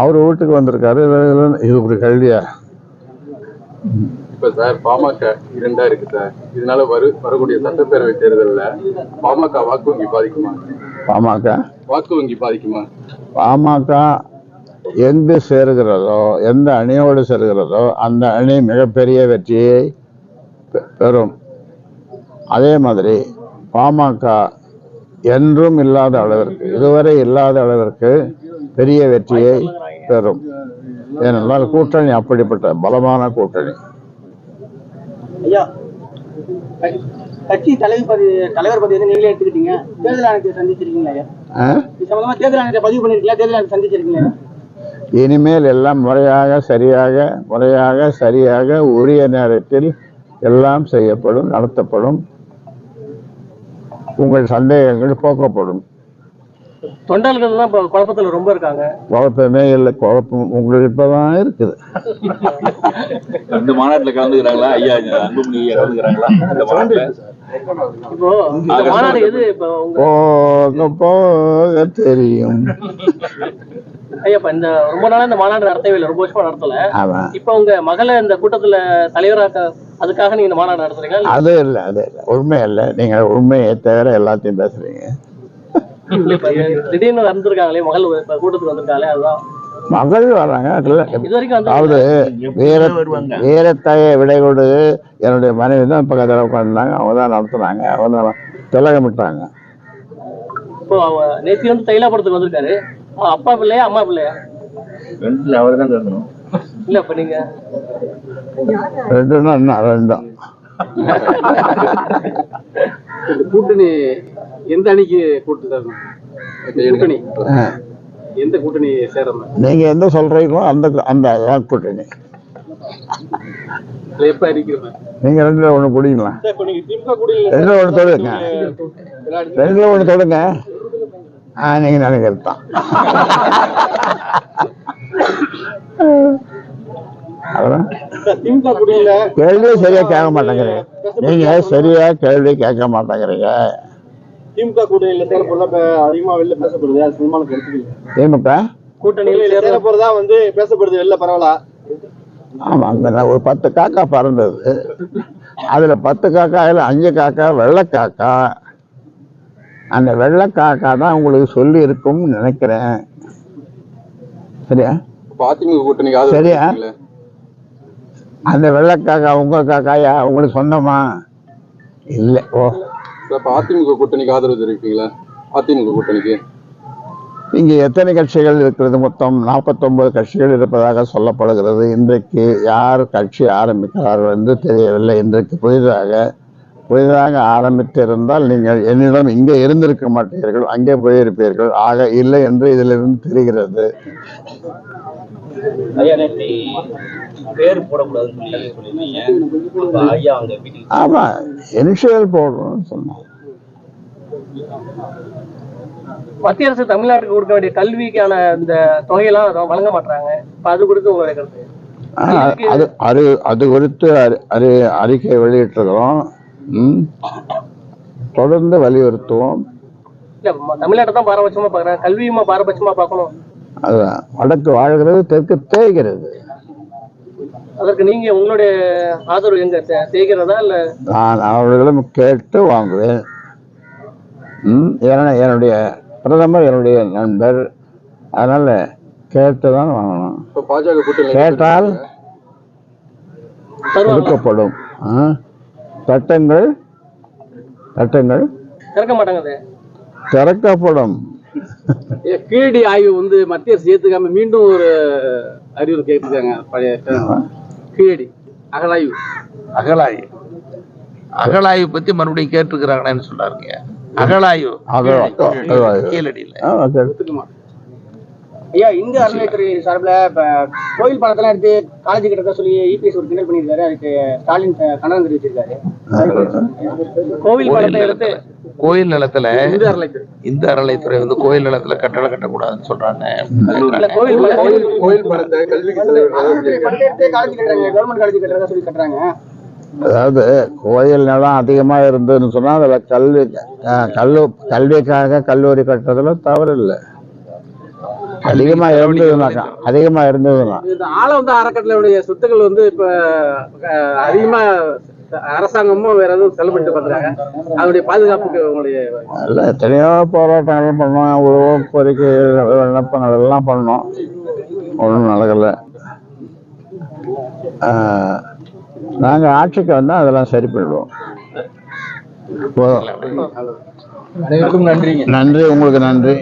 அவர் வீட்டுக்கு வந்திருக்காரு. இது ஒரு கேள்வியா இப்ப சார் பாமக இரண்டா இருக்கு சார். இதனால வரு வரக்கூடிய சட்டப்பேரவை தேர்தல்ல பாமக வாக்கு வங்கி பாதிக்குமா? பாமக? வாக்கு வங்கி பாதிக்குமா? பாமக எங்கு சேருகிறதோ எந்த அணியோடு சேருகிறதோ அந்த அணி மிகப்பெரிய வெற்றியை பெறும். அதே மாதிரி பாமக என்றும் இல்லாத அளவிற்கு இதுவரை இல்லாத அளவிற்கு பெரிய வெற்றியை பெறும். ஏனென்றால் கூட்டணி அப்படிப்பட்ட பலமான கூட்டணி. ஐயா க- கட்சி தலைவர் பதவி தலைவர் பதவி வந்து நீங்களே எடுத்துக்கிட்டீங்க. தேர்தல் ஆணையத்தை சந்திச்சிருக்கீங்களா ஐயா? ஆ? இது சம்பந்தமா தேர்தல் ஆணையத்தை பதிவு பண்ணிருக்கீங்களா? தேர்தல் ஆணையத்தை சந்திச்சிருக்கீங்களா ஐயா? இனிமேல் எல்லாம் முறையாக சரியாக முறையாக சரியாக உரிய நேரத்தில் எல்லாம் செய்யப்படும் நடத்தப்படும். உங்கள் சந்தேகங்கள் போக்கப்படும். தொண்டர்கள் தான் குழப்பத்தில் ரொம்ப இருக்காங்க. குழப்பமே இல்லை குழப்பம் உங்களுக்கு இப்பதான் இருக்குது. இந்த மாநாட்டுல கலந்துக்கிறாங்களா? ஐயா அன்புமணி கலந்துக்கிறாங்களா? இப்போ தெரியும் ஐயா இப்ப இந்த ரொம்ப நாளா இந்த மாநாடு நடத்தவே இல்லை. ரொம்ப வருஷமா நடத்தல. இப்போ உங்க மகளை இந்த கூட்டத்துல தலைவராக்க அதுக்காக நீங்க இந்த மாநாடு நடத்துறீங்களா? இல்ல அது இல்லை அது இல்லை. உண்மை இல்லை. நீங்கள் உண்மையை தவிர எல்லாத்தையும் பேசுறீங்க. திடீர்னு வந்திருக்காங்களே மகள் இப்ப கூட்டத்துக்கு வந்திருக்காங்களே அதுதான். மகள் வராங்க அதுல. இது வரைக்கும் வந்து அதாவது வீர வீரத்தாயை விடை கொடு என்னுடைய மனைவி தான் பக்கத்தில் உட்காந்துருந்தாங்க அவங்க தான் நடத்துனாங்க அவங்க தான் திலகமிட்டாங்க இப்போ அவ- நேத்தி வந்து தைலாபுரத்துக்கு வந்திருக்காரு. அவ அப்பா பிள்ளையா அம்மா பிள்ளையா? ரெண்டுல அவர் தான் கேட்கணும் இல்ல இப்ப நீங்க? ரெண்டுன்னா என்ன? ரெண்டும் கூட்டணி எந்த அணிக்கு கூட்டு தரணும்? கூட்டணி. ஆ. எந்த கூட்டணி சேரணும் நீங்க எந்த சொல்றீங்களோ அந்த அந்த கூட்டணி. நீங்க ரெண்டுல ஒண்ணு குடிங்களா ரெண்டுல ஒண்ணு தொடுங்க. ரெண்டுல ஒண்ணு தொடுங்க. ஆ நீங்க நினைக்கிறது தான். கேள்வியே சரியா கேட்க மாட்டேங்கிறீங்க. நீங்க சரியா கேள்வி கேட்க மாட்டேங்கிறீங்க. திமுக கூட்டணியில சேர போறதா அதிகமா வெளில பேசப்படுது? அது சும்மா கருத்துக்கல திமுக கூட்டணியில் சேர போறதா வந்து பேசப்படுது வெளில? பரவாயில்ல. ஆமா அங்க ஒரு பத்து காக்கா பறந்தது. அதுல பத்து காக்காயில அஞ்சு காக்கா வெள்ளை காக்கா. அந்த வெள்ளை காக்கா தான் உங்களுக்கு சொல்லி இருக்கும்னு நினைக்கிறேன். சரியா? அதிமுக கூட்டணிக்கு சரியா? அந்த வெள்ளை காக்கா உங்க காக்காயா உங்களுக்கு சொந்தமா? இல்லை. ஓ அப்ப அதிமுக கூட்டணிக்கு ஆதரவு தெரிவிப்பீங்களா? அதிமுக கூட்டணிக்கு. இங்கே எத்தனை கட்சிகள் இருக்கிறது மொத்தம்? நாற்பத்தொன்பது கட்சிகள் இருப்பதாக சொல்லப்படுகிறது. இன்றைக்கு யார் கட்சி ஆரம்பிக்கிறார்கள் என்று தெரியவில்லை. இன்றைக்கு புதிதாக புதிதாக ஆரம்பித்திருந்தால் நீங்கள் என்னிடம் இங்கே இருந்திருக்க மாட்டீர்கள் அங்கே போயிருப்பீர்கள். ஆக இல்லை என்று இதிலிருந்து தெரிகிறது. ஆமா இனிஷியல் போடணும்னு சொன்னாங்க. மத்திய அரசு தமிழ்நாட்டுக்கு கொடுக்க வேண்டிய கல்விக்கான இந்த தொகையெல்லாம் அதை வழங்க மாட்டாங்க அது குறித்து உங்களுடைய கருத்து. அது அது அது குறித்து அறி- அறி அறிக்கை வெளியிட்டிருக்கிறோம். தொடர்ந்து வலியுறுத்துவோம். தமிழ்நாட்டை தான் பாரபட்சமா பாக்குறாங்க கல்வியுமா பாரபட்சமா பார்க்கணும். அது வடக்கு வாழ்கிறது தெற்கு தேய்கிறது. அதற்கு நீங்க உங்களுடைய ஆதரவு எங்க தேய்கிறதா இல்ல? நான் அவர்களிடம் கேட்டு வாங்குவேன். ம், ஏன்னா என்னுடைய பிரதமர் என்னுடைய நண்பர். அதனால கேட்டு தான் வாங்கணும். இப்ப பாஜக கூட்டணி கேட்டால் கொடுக்கப்படும். ஆ? சட்டங்கள் சட்டங்கள் திறக்க மாட்டாங்க திறக்கப்படும். கீழடி ஆய்வு வந்து மத்திய அரசு ஏத்துக்காம மீண்டும் ஒரு அறிவுரை கேட்டிருக்காங்க பழைய கீழடி அகலாய்வு. அகலாய்வு. அகலாய்வு பத்தி மறுபடியும் கேட்டிருக்கிறாங்கன்னு சொன்னாருங்க அகலாய்வு. கீழடியில. ஐயா இந்து அறநிலையத்துறை சார்பில் இப்ப கோயில் பணத்தெல்லாம் எடுத்து காலேஜ் கிட்ட சொல்லி இபிஎஸ் ஒரு கிண்டல் பண்ணியிருக்காரு. அதுக்கு ஸ்டாலின் கண்டனம் தெரிவிச்சிருக்காரு. கோவில் பணத்தை எடுத்து கோயில் நிலத்துல இந்து அறநிலைத்துறை வந்து கோயில் நிலத்துல கட்டடம் கட்டக்கூடாதுன்னு சொல்றாங்க. அதாவது கோயில் நிலம் அதிகமாக இருந்ததுன்னு சொன்னால் அதில் கல்வி கல்லு கல்விக்காக கல்லூரி கட்டுறதுல தவறு இல்லை அதிகமாக இருந்ததுனாக்கா அதிகமாக இருந்ததுன்னா. இந்த ஆளவந்த அறக்கட்டளையுடைய சொத்துக்கள் வந்து இப்ப அதிகமா அரசாங்கமும் வேற எதுவும் செலவு பண்ணிட்டு அதனுடைய பாதுகாப்புக்கு உங்களுடைய இல்லை எத்தனையோ போராட்டங்கள் பண்ணோம். அவ்வளோ கோரிக்கை விண்ணப்பங்கள் எல்லாம் பண்ணோம். ஒன்றும் நடக்கலை. நாங்கள் ஆட்சிக்கு வந்தால் அதெல்லாம் சரி பண்ணிடுவோம். நன்றி உங்களுக்கு நன்றி.